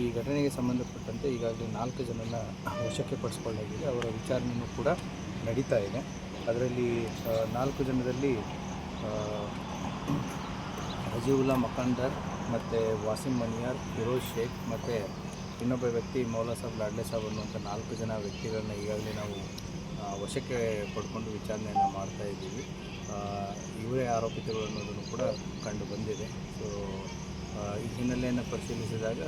ಈ ಘಟನೆಗೆ ಸಂಬಂಧಪಟ್ಟಂತೆ ಈಗಾಗಲೇ ನಾಲ್ಕು ಜನನ ವಶಕ್ಕೆ ಪಡಿಸ್ಕೊಳ್ಳಲಾಗಿದೆ. ಅವರ ವಿಚಾರಣೆಯೂ ಕೂಡ ನಡೀತಾ ಇದೆ. ಅದರಲ್ಲಿ ನಾಲ್ಕು ಜನರಲ್ಲಿ ಆ, ರಜೀವುಲ್ಲಾ ಮಕಾಂದರ್ ಮತ್ತು ವಾಸಿಂ ಮನಿಯಾರ್ ಫಿರೋಜ್ ಶೇಖ್ ಮತ್ತು ಇನ್ನೊಬ್ಬ ವ್ಯಕ್ತಿ ಮೌಲಾ ಸಾಬ್ ಲಾಡ್ಲೆ ಸಾಬ್ ಅನ್ನುವಂಥ ನಾಲ್ಕು ಜನ ವ್ಯಕ್ತಿಗಳನ್ನ ಈಗಾಗಲೇ ನಾವು ವಶಕ್ಕೆ ಪಡ್ಕೊಂಡು ವಿಚಾರಣೆಯನ್ನು ಮಾಡ್ತಾ ಇದ್ದೀವಿ. ಇವರೇ ಆರೋಪಿತಗಳು ಅನ್ನೋದನ್ನು ಕೂಡ ಕಂಡು ಬಂದಿದೆ. ಸೊ ಈ ಹಿನ್ನೆಲೆಯನ್ನು ಪರಿಶೀಲಿಸಿದಾಗ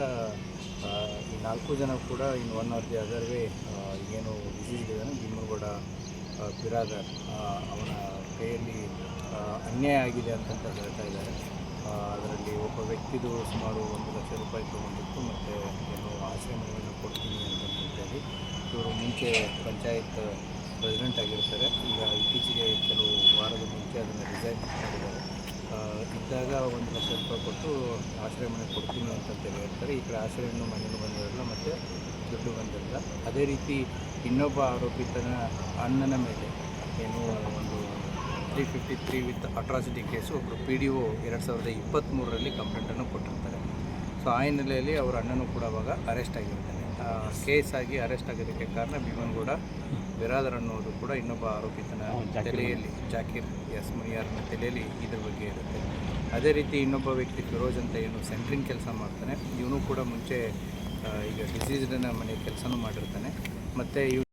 ಈ ನಾಲ್ಕು ಜನ ಕೂಡ in one of the other way ಏನು ಇದ್ದಾನೆ, ಭೀಮಗೌಡ ಬಿರಾದರ್ ಅವನ ಕೈಯಲ್ಲಿ ಅನ್ಯಾಯ ಆಗಿದೆ ಅಂತಂತ ಹೇಳ್ತಾ ಇದ್ದಾರೆ. ಅದರಲ್ಲಿ ಒಬ್ಬ ವ್ಯಕ್ತಿದು ಸುಮಾರು ಒಂದು ಲಕ್ಷ ರೂಪಾಯಿ ತೊಗೊಂಡಿತ್ತು, ಮತ್ತು ಏನು ಆಶ್ರಮಗಳನ್ನು ಕೊಡ್ತೀನಿ ಅಂತ ಹೇಳಿ ಇವರು ಮುಂಚೆ ಪಂಚಾಯತ್ ಪ್ರೆಸಿಡೆಂಟ್ ಆಗಿರ್ತಾರೆ. ಈಗ ಇದ್ದಾಗ ಒಂದು ಲಕ್ಷ ರೂಪಾಯಿ ಕೊಟ್ಟು ಆಶ್ರಯ ಮನೆ ಕೊಡ್ತೀನಿ ಅಂತ ಹೇಳ್ತಾರೆ. ಈ ಕಡೆ ಆಶ್ರಯನೂ ಮನೆಯೂ ಬಂದಿರಲ್ಲ, ಮತ್ತು ದುಡ್ಡು ಬಂದಿರಲ್ಲ. ಅದೇ ರೀತಿ ಇನ್ನೊಬ್ಬ ಆರೋಪಿತನ ಅಣ್ಣನ ಮೇಲೆ ಏನು ಒಂದು three fifty three with atrocity case ಒಬ್ಬರು ಪಿ ಡಿ ಒ ಎರಡು ಸಾವಿರದ ಇಪ್ಪತ್ತ್ಮೂರರಲ್ಲಿ ಕಂಪ್ಲೇಂಟನ್ನು ಕೊಟ್ಟಿರ್ತಾರೆ. ಸೊ ಆ ಹಿನ್ನೆಲೆಯಲ್ಲಿ ಅವರ ಅಣ್ಣನೂ ಕೂಡ ಅವಾಗ ಅರೆಸ್ಟ್ ಆಗಿರ್ತಾನೆ. ಕೇಸ್ ಆಗಿ ಅರೆಸ್ಟ್ ಆಗೋದಕ್ಕೆ ಕಾರಣ ಭೀಮನ್ಗೌಡ ಬಿರಾದರ್ ಅನ್ನೋದು ಕೂಡ ಇನ್ನೊಬ್ಬ ಆರೋಪಿತನ ತಲೆಯಲ್ಲಿ ಜಾಕೀರ್ ಎಸ್ ಮುನಿಯಾರ್ನ ತಲೆಯಲ್ಲಿ ಇದ್ರ ಬಗ್ಗೆ ಇರುತ್ತೆ. ಅದೇ ರೀತಿ ಇನ್ನೊಬ್ಬ ವ್ಯಕ್ತಿ ಫಿರೋಜ್ ಅಂತ ಏನು ಸೆಂಟ್ರಿಂಗ್ ಕೆಲಸ ಮಾಡ್ತಾನೆ. ಇವನು ಕೂಡ ಮುಂಚೆ ಈಗ ಡಿಸೀಸ್ಡನ್ನ ಮನೆ ಕೆಲಸನೂ ಮಾಡಿರ್ತಾನೆ. ಮತ್ತು ಇವ್